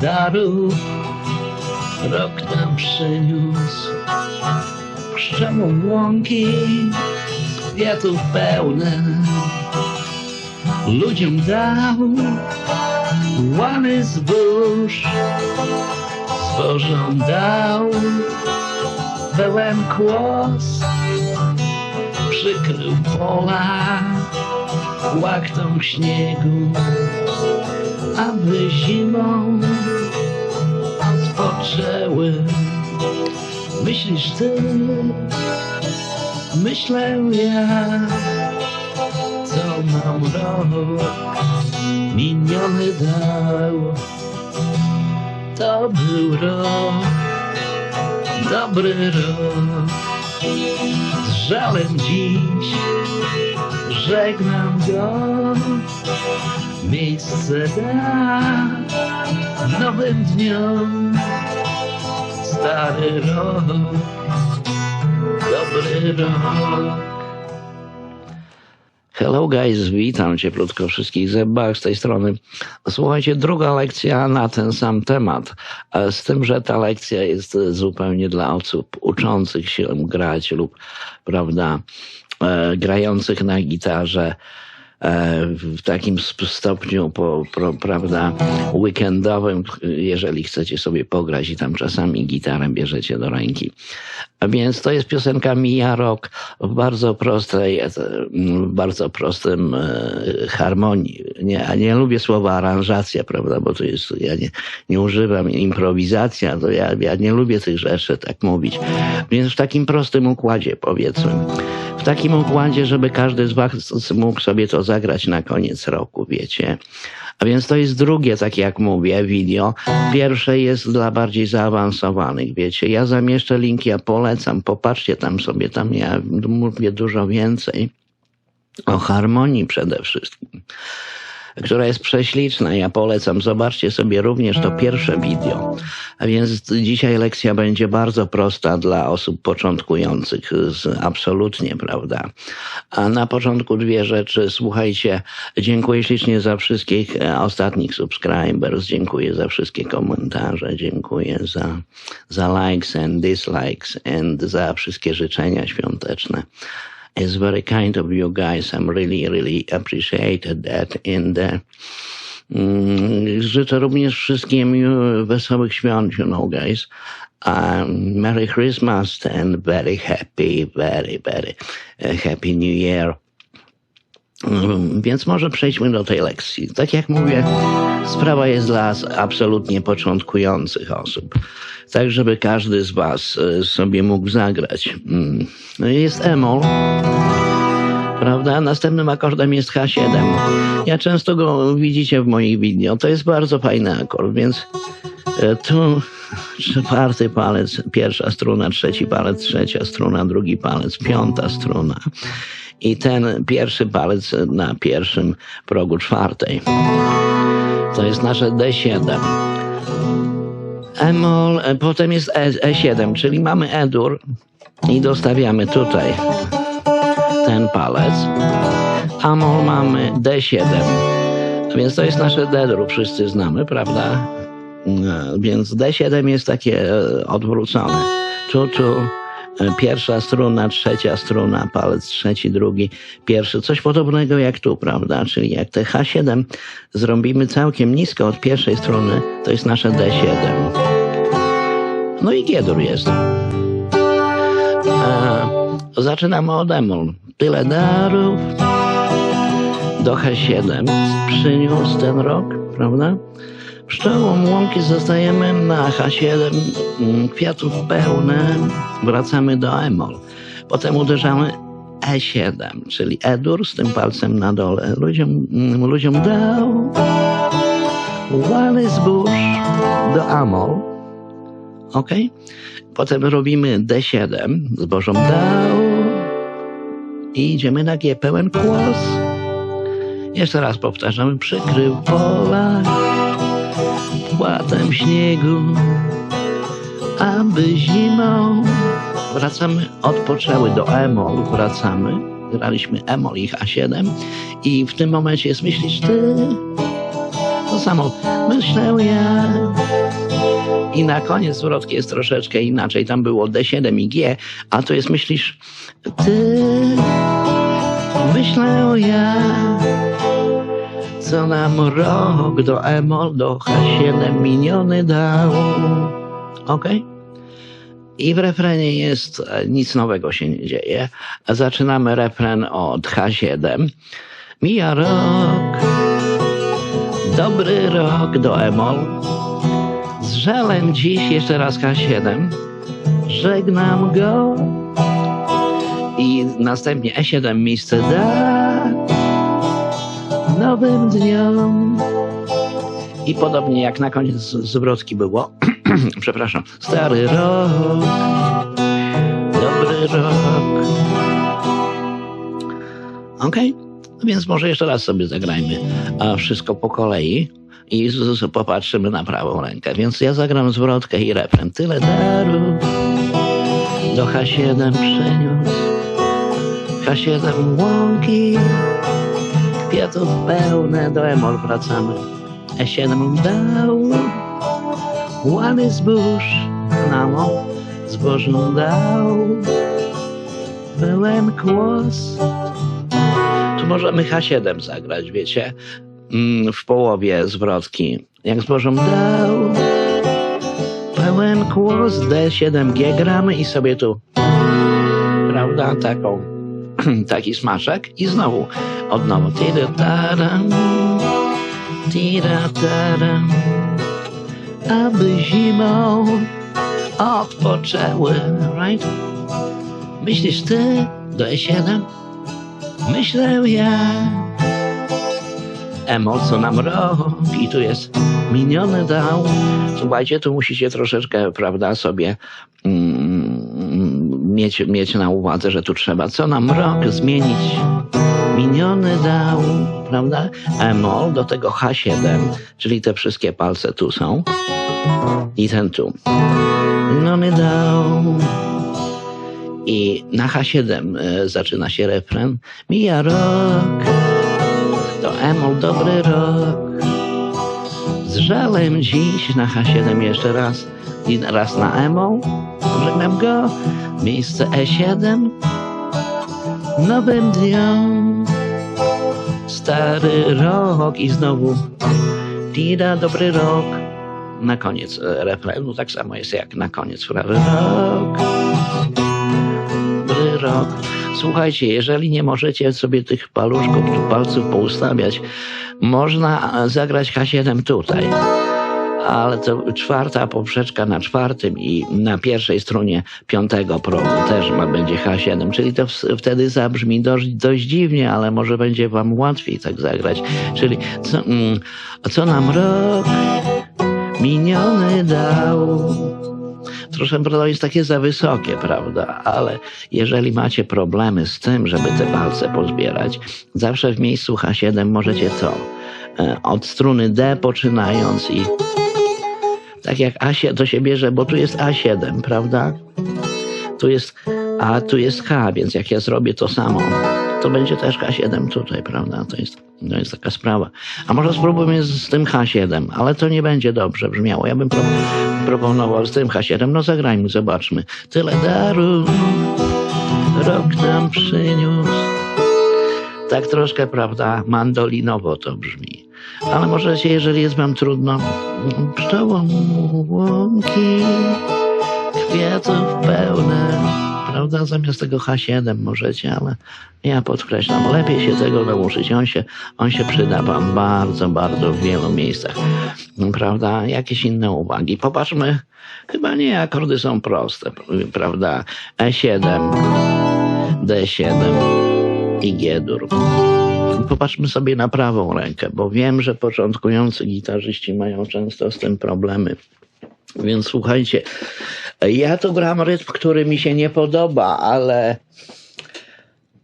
darów rok nam przyniósł. Pszczołą łąki, kwiatów pełne, ludziom dał łany zbóż, zbożom dał pełen kłos, przykrył pola łachtą śniegu, aby zimą odpoczęły. Myślisz ty, myślę ja, co nam rok miniony dał. To był rok, dobry rok. Z żalem dziś żegnam go. Miejsce da nowym dniom. Stary rok, dobry rok. Hello guys, witam cieplutko wszystkich zębach z tej strony. Słuchajcie, druga lekcja na ten sam temat, a z tym, że ta lekcja jest zupełnie dla osób uczących się grać lub, prawda, e, grających na gitarze e, w takim stopniu, po, prawda, weekendowym, jeżeli chcecie sobie pograć i tam czasami gitarę bierzecie do ręki. A więc to jest piosenka Mija Rok w bardzo prostej, e, w bardzo prostym e, harmonii. Nie, a nie lubię słowa aranżacja, prawda, bo to jest, ja nie, nie używam improwizacja, to ja, ja nie lubię tych rzeczy tak mówić. Więc w takim prostym układzie powiedzmy. W takim układzie, żeby każdy z was mógł sobie to zagrać na koniec roku, wiecie. A więc to jest drugie, tak jak mówię, wideo. Pierwsze jest dla bardziej zaawansowanych, wiecie. Ja zamieszczę link, ja polecam, popatrzcie tam sobie, tam ja mówię dużo więcej o harmonii przede wszystkim, która jest prześliczna. Ja polecam, zobaczcie sobie również to pierwsze wideo. A więc dzisiaj lekcja będzie bardzo prosta dla osób początkujących, absolutnie, prawda. A na początku dwie rzeczy. Słuchajcie, dziękuję ślicznie za wszystkich ostatnich subscribers, dziękuję za wszystkie komentarze, dziękuję za, za likes and dislikes and za wszystkie życzenia świąteczne. It's very kind of you guys. I'm really, really appreciated that. And uh, mm, życzę również wszystkim wesołych świąt, you know, guys. Um, Merry Christmas and very happy, very, very uh, happy New Year. Mm, Więc może przejdźmy do tej lekcji. Tak jak mówię, sprawa jest dla absolutnie początkujących osób. Tak, żeby każdy z Was e, sobie mógł zagrać. Mm. Jest Emol, prawda? Następnym akordem jest H7. Ja często go widzicie w moich wideo. To jest bardzo fajny akord, więc e, tu czwarty palec, pierwsza struna, trzeci palec, trzecia struna, drugi palec, piąta struna. I ten pierwszy palec na pierwszym progu czwartej. To jest nasze D7. Emol, e, potem jest e, E7, czyli mamy E-dur i dostawiamy tutaj ten palec. Amol mamy D7, a więc to jest nasze D-dur, wszyscy znamy, prawda? No, Więc D7 jest takie e, odwrócone. Tu, tu, pierwsza struna, trzecia struna, palec trzeci, drugi, pierwszy. Coś podobnego jak tu, prawda? Czyli jak te H7 zrobimy całkiem nisko od pierwszej strony, to jest nasze D7. No i G-dur jest. E, zaczynamy od Emol. Tyle darów do H7 przyniósł ten rok, prawda? Pszczołą łąki zostajemy na H7, mm, kwiatów pełne, wracamy do Emol. Potem uderzamy E7, czyli E-dur z tym palcem na dole. Ludziom, mm, ludziom dał łany zbóż do Amol. Ok? Potem robimy D7, zbożom dał i idziemy na G pełen kłos. Jeszcze raz powtarzamy, przykrył pola płatem śniegu, aby zimą. Wracamy, odpoczęły do Emol, wracamy. Graliśmy Emol i H7 i w tym momencie jest myślisz ty, to samo myślę ja, I na koniec zwrotki jest troszeczkę inaczej. Tam było D7 i G, a tu jest myślisz ty, myślę ja, co nam rok do Emol, do H7 miniony dał. Okej? I w refrenie jest e, nic nowego się nie dzieje. Zaczynamy refren od H7. Mija rok, dobry rok do Emol. Z żalem dziś jeszcze raz H7. Żegnam go. I następnie E7 miejsce da nowym dniom. I podobnie jak na koniec zwrotki było, przepraszam, stary rok, dobry rok. Okej, no więc może jeszcze raz sobie zagrajmy a wszystko po kolei i z, z, popatrzymy na prawą rękę. Więc ja zagram zwrotkę i refren. Tyle daru do H7 przyniósł. H7 łąki, kwiatów pełne, do Emol wracamy. E7 dał, łany zbóż, namo zbożą dał, pełen kłos. Tu możemy H7 zagrać, wiecie, mm, w połowie zwrotki. Jak zbożą dał, pełen kłos, D7G gramy i sobie tu, prawda, taką, taki smaczek i znowu od nowa. Tira-taram, tira-taram, aby zimą odpoczęły, right? Myślisz ty do E7? Myślę ja. Emo, co nam robi, tu jest miniony dał. Słuchajcie, tu musicie troszeczkę, prawda, sobie mm, mieć, mieć na uwadze, że tu trzeba co nam rok zmienić. Miniony dał, prawda? Emol do tego H7, czyli te wszystkie palce tu są. I ten tu. Miniony dał. I na H7 e, zaczyna się refren. Mija rok, to Emol dobry rok. Z żalem dziś na H7 jeszcze raz i raz na Emol. Żegnam go. Miejsce E7. Nowym dniom. Stary rok i znowu Tira, dobry rok. Na koniec e, refrenu tak samo jest jak na koniec frazy. Rok dobry rok. Słuchajcie, jeżeli nie możecie sobie tych paluszków, palców poustawiać, można zagrać H7 tutaj. Ale to czwarta poprzeczka na czwartym i na pierwszej stronie piątego progu też ma, będzie H7, czyli to w, wtedy zabrzmi dość, dość dziwnie, ale może będzie wam łatwiej tak zagrać. Czyli co, mm, co nam rok miniony dał? Proszę to jest takie za wysokie, prawda? Ale jeżeli macie problemy z tym, żeby te palce pozbierać, zawsze w miejscu H7 możecie co? E, Od struny D poczynając i tak jak A7 to się bierze, bo tu jest A7, prawda? Tu jest A, tu jest H, więc jak ja zrobię to samo, to będzie też H7 tutaj, prawda? To jest, to jest taka sprawa. A może spróbujmy z, tym H7, ale to nie będzie dobrze brzmiało. Ja bym pro, proponował z tym H7, no zagrajmy, zobaczmy. Tyle daru rok nam przyniósł. Tak troszkę, prawda, mandolinowo to brzmi. Ale możecie, jeżeli jest wam trudno, pszczołą łąki, kwiatów pełne, prawda? Zamiast tego H7 możecie, ale ja podkreślam, lepiej się tego nauczyć. On się, on się przyda wam bardzo, bardzo w wielu miejscach, prawda? Jakieś inne uwagi. Popatrzmy, chyba nie, akordy są proste, prawda? E7, D7 i G-dur. Popatrzmy sobie na prawą rękę, bo wiem, że początkujący gitarzyści mają często z tym problemy. Więc słuchajcie, ja tu gram rytm, który mi się nie podoba, ale,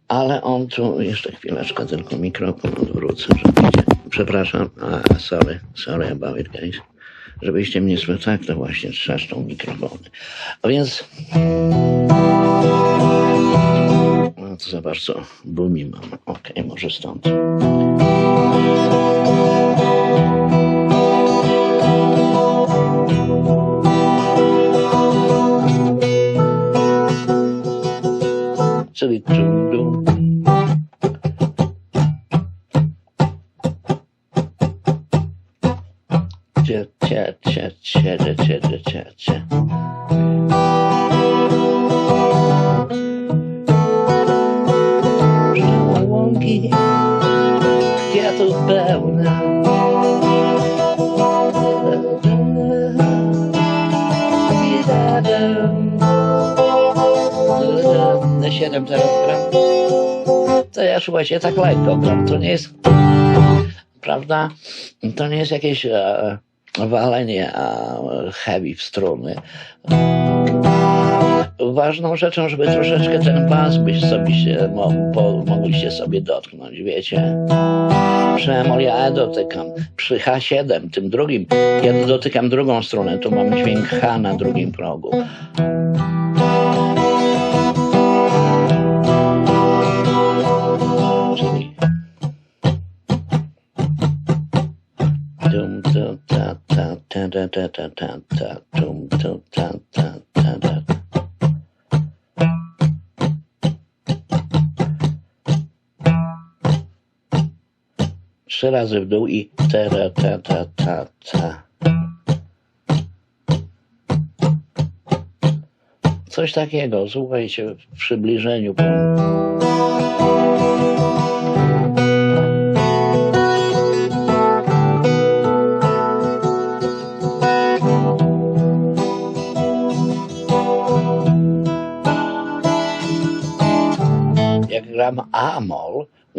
ale on tu, jeszcze chwileczkę, tylko mikrofon odwrócę, żebyście, przepraszam, sorry, sorry about it guys, żebyście mnie słyszeli, tak to właśnie trzeszczą mikrofony. A więc, zobacz co, bumi mam, okej, okay, może stąd. 7 teraz gram. To ja słuchajcie, tak lekko gram. To nie jest, prawda, to nie jest jakieś e, walenie e, heavy w struny. Ważną rzeczą, żeby troszeczkę ten bas byś sobie się, mo, po, mogliście sobie dotknąć, wiecie. Przemol ja dotykam przy H7, tym drugim, kiedy dotykam drugą stronę, to mam dźwięk H na drugim progu. Trzy razy w dół i ta ta ta ta ta. Coś takiego, słuchajcie, w przybliżeniu.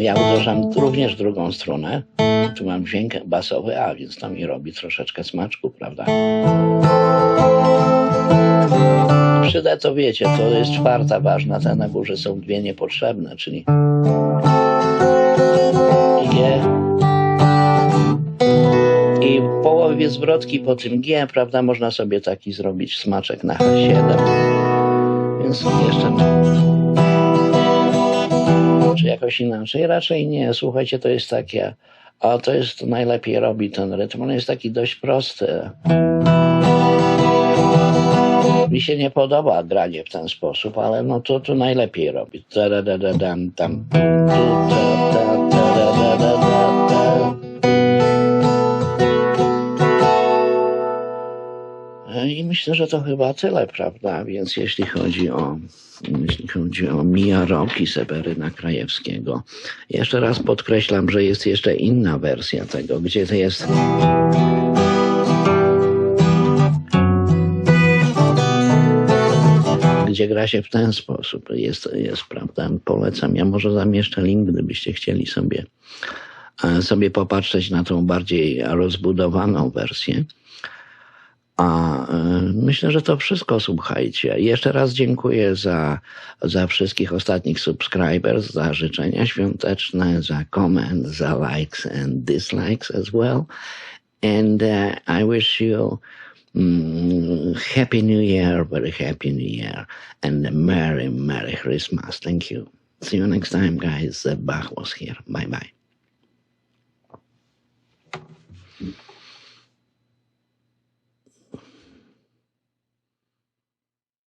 Ja uderzam również drugą stronę. Tu mam dźwięk basowy A, więc to mi robi troszeczkę smaczku, prawda? Przy D to wiecie, to jest czwarta ważna, te na górze są dwie niepotrzebne, czyli G i w połowie zwrotki po tym G, prawda, można sobie taki zrobić smaczek na H7. Więc jeszcze czy jakoś inaczej? Raczej nie. Słuchajcie, to jest takie, a to jest najlepiej robi ten rytm. On jest taki dość prosty. Mi się nie podoba granie w ten sposób, ale no to tu najlepiej robi. Ta-da-da-da-dam, tam, tu, ta, ta, ta-da-da-da-da-da. I myślę, że to chyba tyle, prawda? Więc jeśli chodzi o, jeśli chodzi o Mija Roki Seweryna Krajewskiego, jeszcze raz podkreślam, że jest jeszcze inna wersja tego, gdzie to jest. Gdzie gra się w ten sposób. Jest, jest, prawda? Polecam. Ja może zamieszczę link, gdybyście chcieli sobie, e, sobie popatrzeć na tą bardziej rozbudowaną wersję. A y, myślę, że to wszystko, słuchajcie. Jeszcze raz dziękuję za, za wszystkich ostatnich subscribers, za życzenia świąteczne, za comment, za likes and dislikes as well. And uh, I wish you mm, Happy New Year, very Happy New Year, and a Merry, Merry Christmas. Thank you. See you next time, guys. Bach was here. Bye bye.